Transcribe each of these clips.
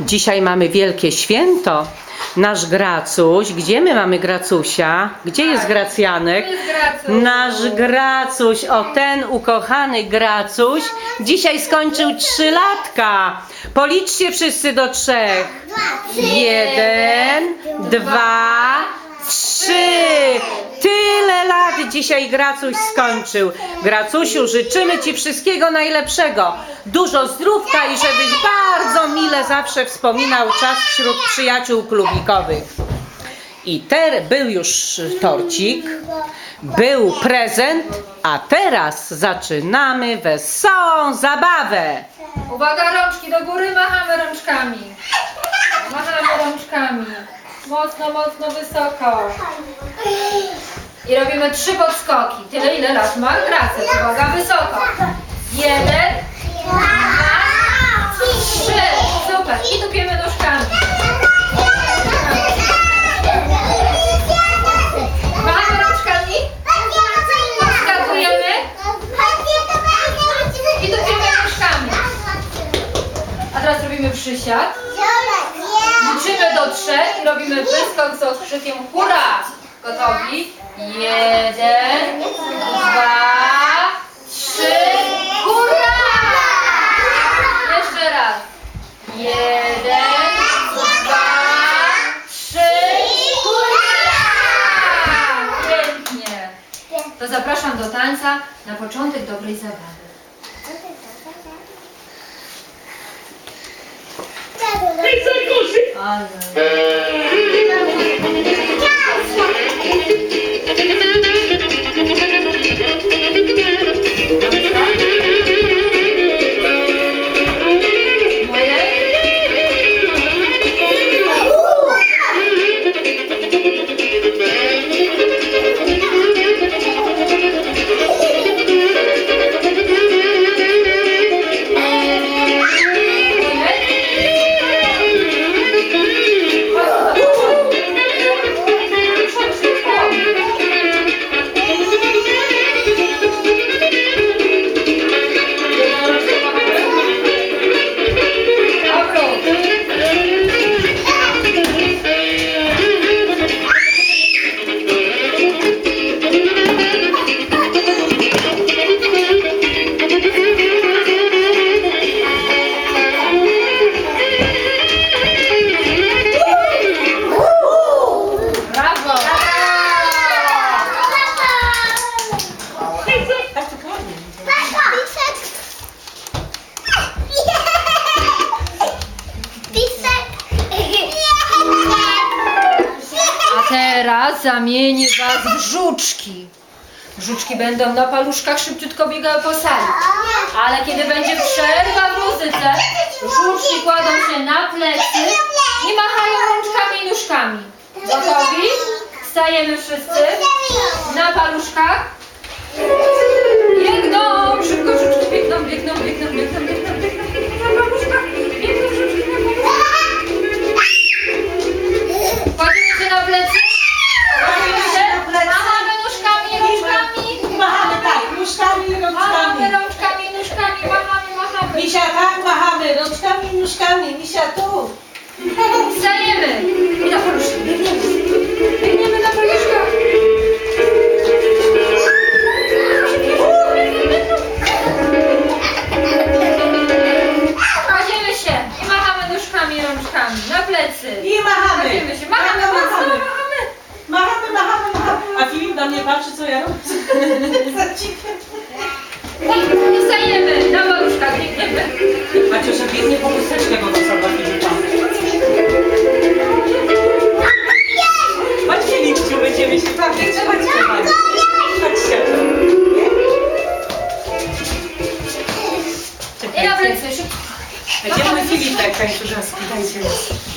Dzisiaj mamy wielkie święto. Nasz Gracuś, gdzie my mamy Gracusia? Gdzie jest Gracjanek? Jest Gracuś. Nasz Gracuś, o ten ukochany Gracuś, dzisiaj skończył trzy latka. Policzcie wszyscy do trzech. Jeden, dwa, trzy. Tyle lat dzisiaj Gracuś skończył. Gracusiu, życzymy Ci wszystkiego najlepszego. Dużo zdrówka i żebyś bardzo mile zawsze wspominał czas wśród przyjaciół klubikowych. I ter był już torcik, był prezent, a teraz zaczynamy wesołą zabawę. Uwaga, rączki do góry, machamy rączkami. Machamy rączkami. Mocno, mocno, wysoko. I robimy trzy podskoki. Tyle, ile lat ma. Uwaga, wysoko. Jeden, dwa, trzy. Super. I tupiemy nóżkami. Machamy rączkami. Podskakujemy i tupiemy nóżkami. A teraz robimy przysiad. Do trzech i robimy wyskok z okrzykiem hurra! Gotowi? Jeden, dwa, trzy, hurra! Jeszcze raz. Jeden, dwa, trzy, hurra! Pięknie. To zapraszam do tańca na początek dobrej zabawy. Ale... Brawo! Zamienię was w żuczki. Żuczki będą na paluszkach szybciutko biegały po sali. Ale kiedy będzie przerwa w muzyce, żuczki kładą się na plecy i machają rączkami i nóżkami. Gotowi? Stajemy wszyscy na paluszkach. Biegną! Szybko żuczki biegną, biegną, biegną, biegną, biegną, biegną, biegną na paluszkach. Biegną. Kładziemy się na plecy. Kładziemy się. Machamy nóżkami, rączkami. Machamy tak, nóżkami i Machamy rączkami. rączkami, nóżkami, machamy, machamy. Misia tak machamy, rączkami i nóżkami. Misia tu. Wstajemy. I na paluszki. Biegniemy. Na paluszkach. Kładziemy się i machamy nóżkami i rączkami na plecy. I machamy. Kładziemy się, machamy, Machamy, mocno, machamy. machamy. Machamy, machamy, machamy. A Filip na mnie patrzy, co ja robię. Za ciche. Wstajemy na paluszkach, biegniemy. Maciusia biegnie po chusteczkę, bo to sobie Filipa. Chodź Filipciu, będziemy się bawić. Chodźcie, Pani. Chodźcie. Na plecy, szybko. Będziemy Filipek tańczurzowski. Dajcie nas.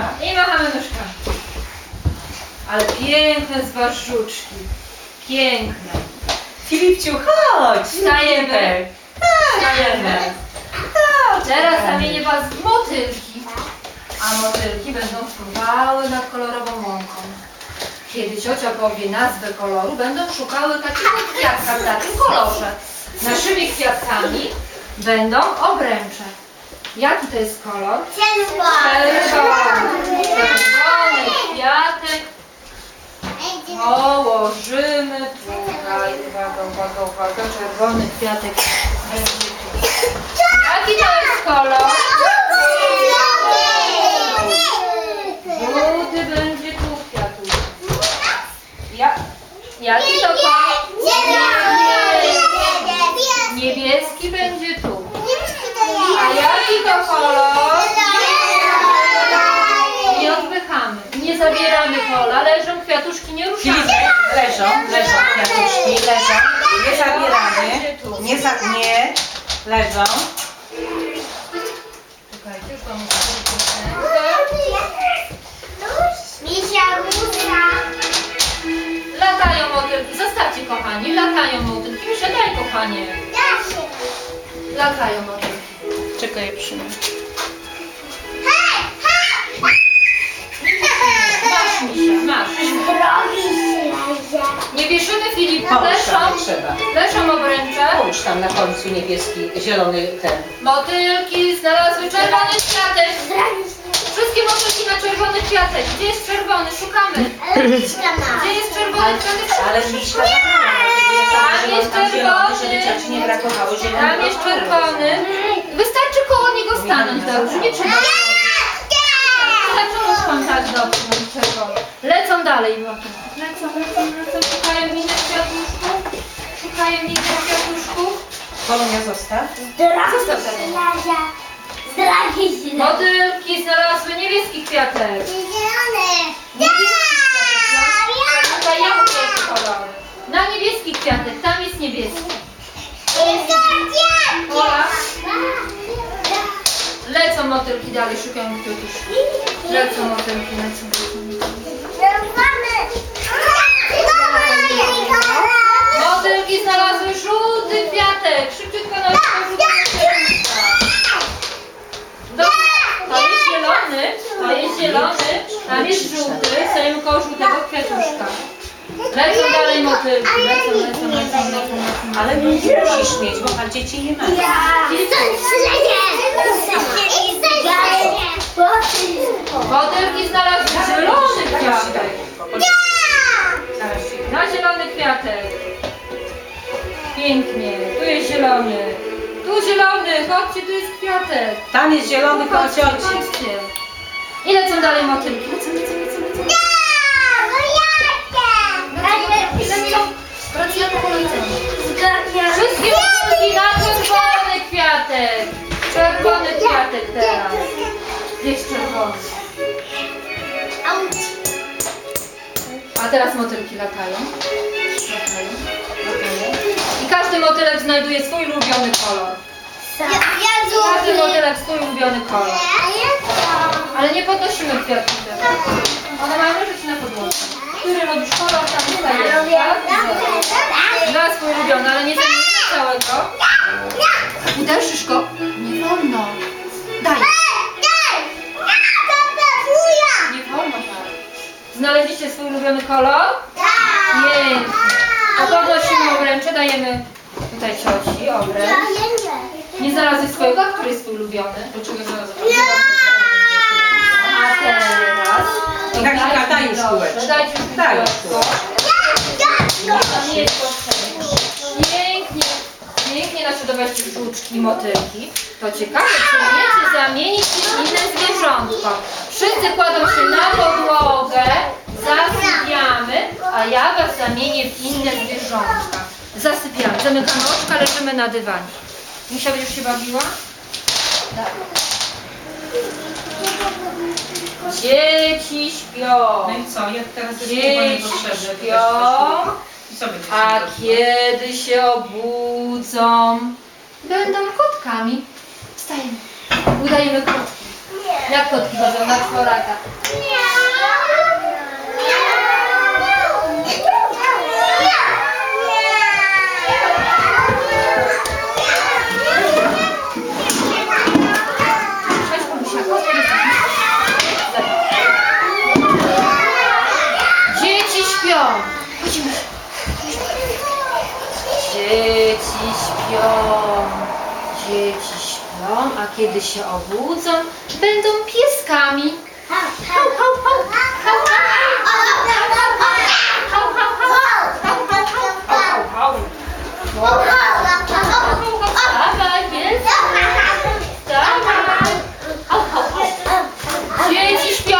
Machamy. i machamy nóżkami. Ale piękne z żuczki. Piękne. Filipciu, chodź! Wstajemy. Wstajemy. Teraz zamienię Was w motylki. A motylki będą fruwały nad kolorową łąką. Kiedy ciocia powie nazwę koloru, będą szukały takiego kwiatka w takim kolorze. Naszymi kwiatkami będą obręcze. Jaki to jest kolor? Czerwony. Czerwony kwiatek położymy tutaj. Uwaga, uwaga, uwaga. Czerwony kwiatek. Jaki to jest kolor? Żółty będzie tu kwiatuszek. Ja, jaki to kolor? Niebieski będzie tu. A jaki to kolor? Nie odpychamy, nie zabieramy pola, leżą kwiatuszki, nie ruszamy. Leżą, leżą kwiatuszki, leżą. Nie zabieramy. Nie, za, nie, leżą. Czekajcie, już wam Latają motylki, zostawcie kochani, latają motylki. Misia, daj kochanie. Latają motylki. Czekaj, przyjmę. Masz Misia, masz. Nie wieszymy Filip, Połóż leżą, tam, trzeba. leżą obręcze. Połóż tam na końcu niebieski, zielony ten. Motylki znalazły czerwony kwiatek. Wszystkie motylki na czerwony kwiatek. Gdzie jest czerwony? Szukamy. Gdzie jest czerwony kwiatek? Ale miśka zabrała, Tam jest czerwony. żeby cioci nie brakowało zielonego Tam jest czerwony. Wystarczy niego stanąć, dobrze? Nie trzeba. Wystarczy nóżką tak dobrze, czerwony. Lecą dalej motylki. Lecą, lecą, lecą. Szukają innych kwiatuszków. Szukają innych kwiatuszków. Polonia zostaw. Motylki znalazły niebieski kwiatek. Tutaj jakie kolory? Na niebieski kwiatek, tam jest niebieski. Lecą motylki dalej, szukają kwiatuszki. Lecą motylki, lecą, lecą. Motylki znalazły żółty kwiatek. Szybciutko na to jest zielony, to jest zielony, tam jest żółty, stoimy koło żółtego kwiatuszka. Lecą dalej motylki, lecą, lecą, lecą, lecą, lecą. Ale musisz mieć, bo tam dzieci nie mają. Motylki znalazły zielony kwiatek. Na zielony kwiatek. Pięknie, tu jest zielony. Tu zielony, chodźcie, tu jest kwiatek. Tam jest zielony Chodźcie, cioci. chodźcie. I lecą dalej motylki. Lecą, lecą, lecą, lecą. Lecą. Wracają po leceniu. Wszystkie motylki na czerwony kwiatek. Czerwony kwiatek teraz. Jest czerwony. A teraz motylki latają. Latają, latają. I każdy motylek znajduje swój ulubiony kolor. Każdy motylek swój ulubiony kolor. Ale nie podnosimy kwiatków teraz. One mają leżeć na podłodze. Który robisz kolor, tam zostaje. Tak? Dla swój ulubiony, ale nie zamienimy całego. Uderz szyszko. Nie wolno. Daj. Nie wolno tak. Znaleźliście swój ulubiony kolor? Pięknie. To podnosimy obręcze, dajemy tutaj cioci obręcz. Nie znalazłeś swojego, a który jest twój ulubiony? Dlaczego zaraz? A teraz... to Kasia, dajcie daj już proszę, kółeczko. Dajcie już Daj już kółeczko. To nie jest potrzebne. Pięknie, naśladowaliście żuczki, motylki. To ciekawe, czy umiecie zamienić inne zwierzątko. Wszyscy kładą się na podłogę, zasypiamy, a ja was zamienię w inne zwierzątka. Zasypiamy, zamykamy oczka, leżymy na dywanie. Misia, będziesz się bawiła? Tak. Dzieci śpią. No i co? Jak teraz jest Dzieci śpią, a kiedy się obudzą, będą kotkami. Wstajemy. Udajemy kotki. Jak kotki chodzą na czworaka? Dzieci kiedy się obudzą, będą pieskami. Dzieci śpią.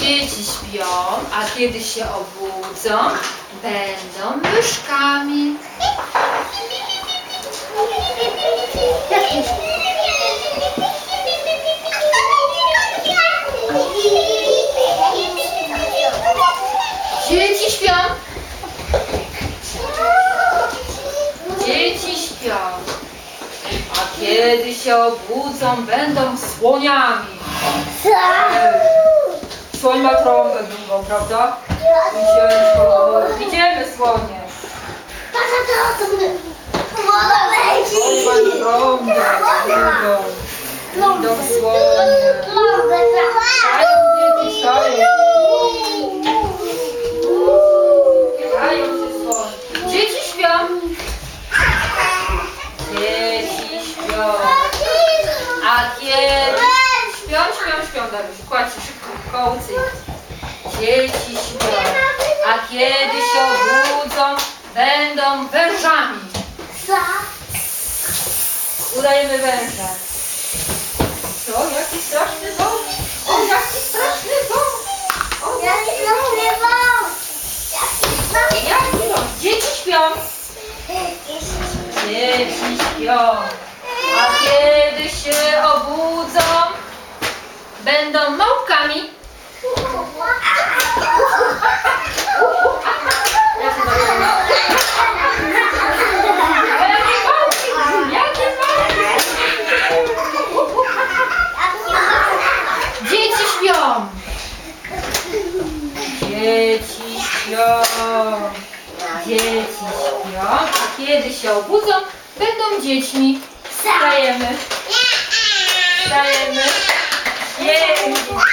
Dzieci śpią, a kiedy się obudzą, będą myszkami. Dzieci śpią. Dzieci śpią. A kiedy się obudzą, będą słoniami. Słoń ma trąbę długą, prawda? Idziemy, idziemy słonie. Słoń ma trąbę długą. Idą słonie. Stają dzieci, stają. Stają się słonie. Dzieci śpią. Dzieci śpią. A kiedy śpią, śpią, śpią, Darusiu, kładź się szybko w kołcy. Dzieci śpią, a kiedy się obudzą, będą wężami. Udajemy węża. Co? Jaki straszny wąż? O, jaki straszny wąż! O, jaki jaki wąż? Dzieci śpią, dzieci śpią. A kiedy się obudzą, będą małpkami. Jakie małpki? Jakie małpki? Dzieci śpią. Dzieci śpią. Dzieci śpią. A kiedy się obudzą, będą dziećmi. Wstajemy. Wstajemy. Już.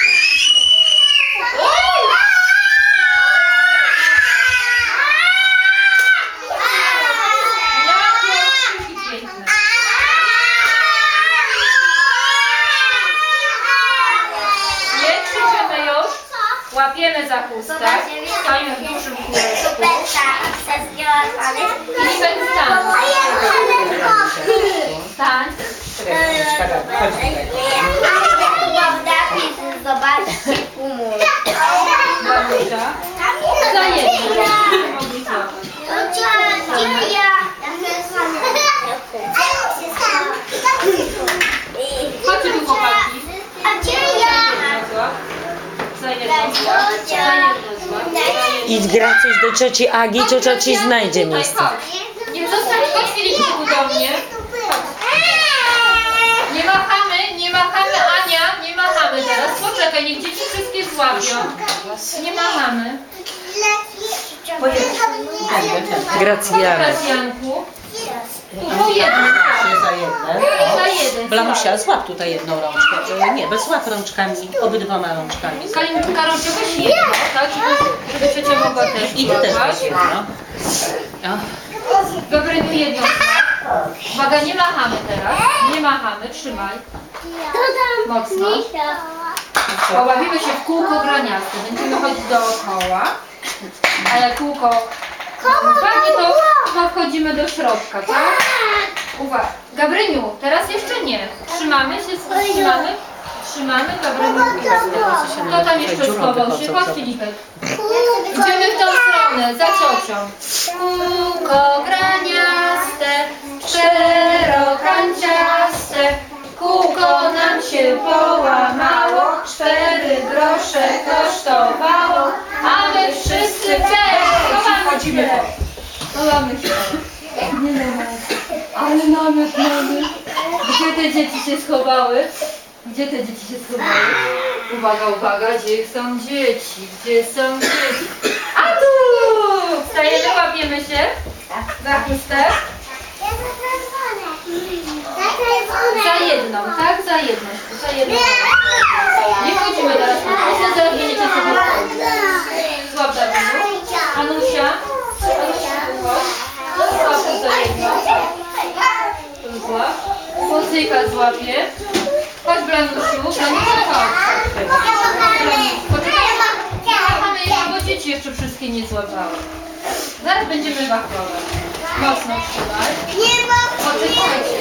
Łapiemy za chustę stoją w dużym kółeczku. I ten stan. Stan. Zobaczcie kumul. Babusia. Za jedno. Gdzie ja? Idź Gracuś do cioci Agi, ciocia ci znajdzie miejsce. Nie zostań, chodź Filipku do mnie. Nie machamy, nie machamy Ania, nie machamy teraz. Poczekaj, niech dzieci wszystkie złapią. Nie machamy. Gracjana. Gracjanku. Tu jedno. Za jedne. Za jeden. Blamusia, złap tutaj jedną rączkę. E, Nie, bez złap rączkami, obydwoma rączkami. Kalinka rączkę weź jedno, tak? Żeby, mogła też I ty też weź jedno. O, Gabryniu jedno złap. Uwaga, nie machamy teraz. Nie machamy, trzymaj. Mocno. Pobawimy się w kółko graniaste. Będziemy chodzić dookoła. A jak kółko padnie, to, to wchodzimy do środka, tak? Uwaga. Gabryniu, teraz jeszcze nie. Trzymamy się, trzymamy. Trzymamy, Gabryniu. Kto tam jeszcze schował się? Chodź Filipek. Idziemy w tą stronę, za ciocią. Kółko graniaste, czterokanciaste, kółko nam się połamało, cztery grosze kosztowało, a my wszyscy cześć, chodzimy się. Chowamy się. Ale namiot mamy. Gdzie te dzieci się schowały? Gdzie te dzieci się schowały? Uwaga, uwaga, gdzie są dzieci? Gdzie są dzieci? A tu! Wstajemy, łapiemy się na chustę. Za czerwone. Za jedną, tak? Za jedną. Za jedną. Nie chodzimy teraz na chustę, zaraz będziecie sobie Złap Dawinu. Anusia. Anusia, złap. Złap za jedną. Złap. Pozyjka złapie. Chodź Blanusiu, Blanusiu chodź. Poczekaj, machamy jeszcze, bo dzieci jeszcze wszystkie nie złapały. Zaraz będziemy wachlować. Mocno trzymaj. Poczekajcie.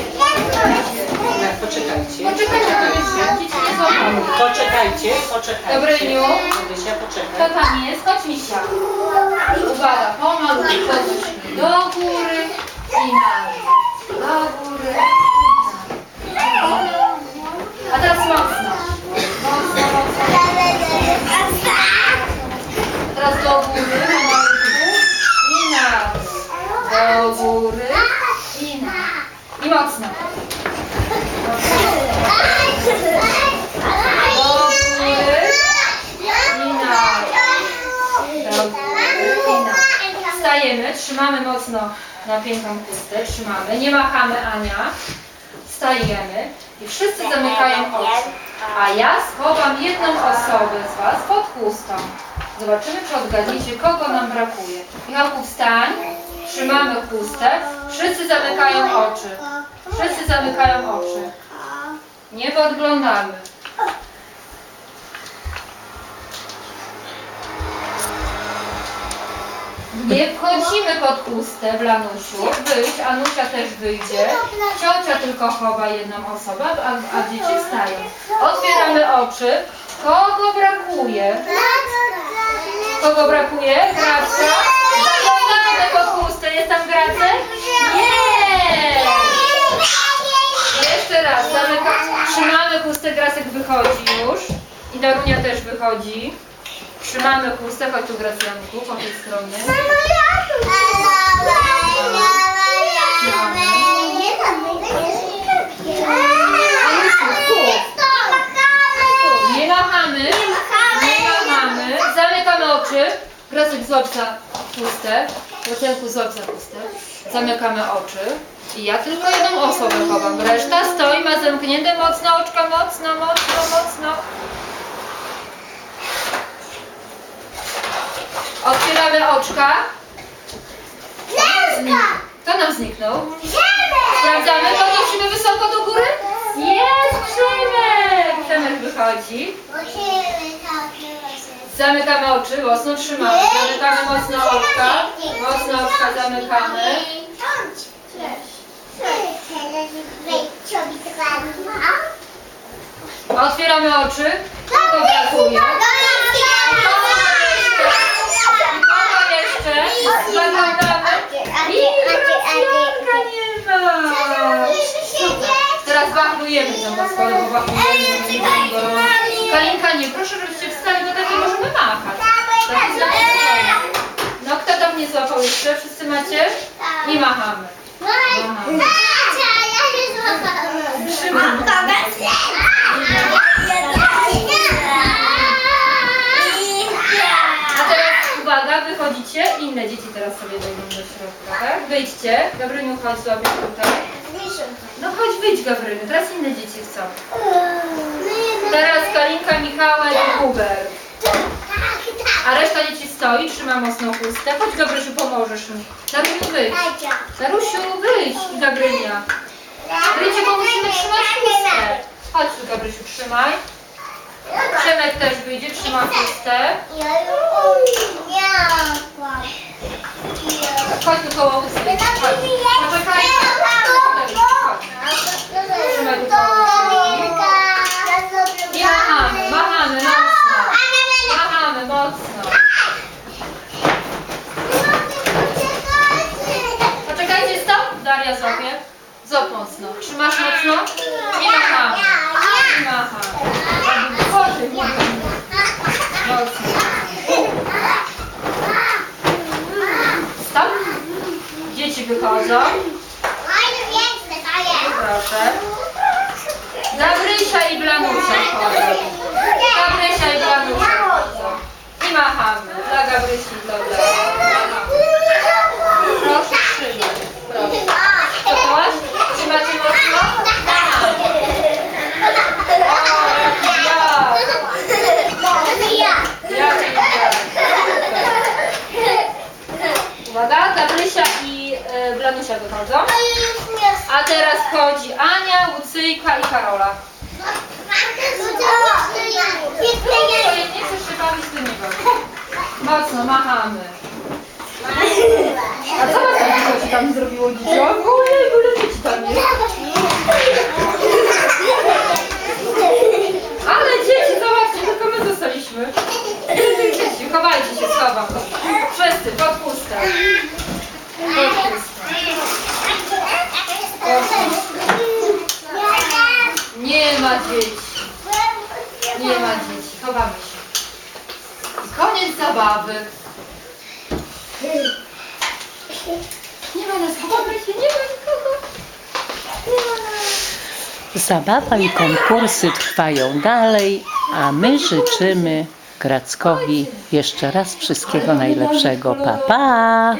Tak, poczekajcie. Poczekajcie, Blanusiu, dzieci nie złapały. Poczekajcie, poczekajcie. Marysia, Co poczekaj. tam jest? Chodź misia. Uwaga, pomalutku do góry i na dół. Do góry i na dół. A teraz mocno. Mocno, mocno. Teraz do góry, pomalutku i na. Do góry i na. I mocno. Na. Wstajemy, trzymamy mocno napiętą chustę, trzymamy, nie machamy Ania. Wstajemy i wszyscy zamykają oczy. A ja schowam jedną osobę z Was pod chustą. Zobaczymy, czy odgadniecie, kogo nam brakuje. Michałku, wstań, trzymamy chustę, wszyscy zamykają oczy. Wszyscy zamykają oczy. Nie podglądamy. Nie wchodzimy pod chustę, Blanusiu. Wyjść, Anusia też wyjdzie. Ciocia tylko chowa jedną osobę, a, a dzieci wstają. Otwieramy oczy. Kogo brakuje? Kogo brakuje? Gracka? Zaglądamy pod chustę. Jest tam Gracek? Nie! Jeszcze raz. Zamyka... Trzymamy chustę, Gracek wychodzi już. I Darunia też wychodzi. Trzymamy chustę, chodź tu Gracjanku, po tej stronie. Nie machamy, nie machamy, zamykamy oczy. Gracek złap za chustę, Gracjanku złap za chustę. Zamykamy oczy. I ja tylko jedną osobę chowam, reszta stoi, ma zamknięte mocno oczka, mocno, mocno, mocno. Otwieramy oczka. Kto nam zniknął? Sprawdzamy, podnosimy wysoko do góry? Jest Przemek! Przemek wychodzi. Zamykamy oczy, mocno trzymamy. Zamykamy mocno oczka. Mocno oczka zamykamy. Otwieramy oczy. Kogo brakuje? Kogo jeszcze? Zaglądamy. I Gracjanka nie ma. Wachlujemy, nie będzie gorąco. Kalinka, nie, proszę, żebyście wstali, bo takie możemy machać. Tak. No kto tam nie złapał jeszcze? Wszyscy macie? I machamy. Trzymamy. A teraz uwaga, wychodzicie, inne dzieci teraz sobie wejdą do środka, tak? Wyjdźcie. Gabryniu, chodź, złapiesz tutaj. No chodź, wyjdź Gabryniu, teraz inne dzieci chcą. Teraz Kalinka, Michała i Hubert. A reszta dzieci stoi, trzyma mocno chustę. Chodź Gabrysiu, pomożesz mi. Gabryniu, wyjdź. Darusiu, wyjdź i Gabrynia. Gabrycie, bo musimy trzymać chustę. Chodź tu Gabrysiu, trzymaj. Przemek też wyjdzie, trzyma chustę. Chodź tu koło. Poczekaj. Chodź. Trzymaj tu koło ustki. I machamy, machamy mocno. Machamy mocno. Poczekajcie, stop. Daria złapie. Złap mocno. Trzymasz mocno? I machamy. I machamy. Boże, nie wiem. Mocno. Stop. Dzieci Zabawa i konkursy trwają dalej, a my życzymy Grackowi jeszcze raz wszystkiego najlepszego. Pa, pa!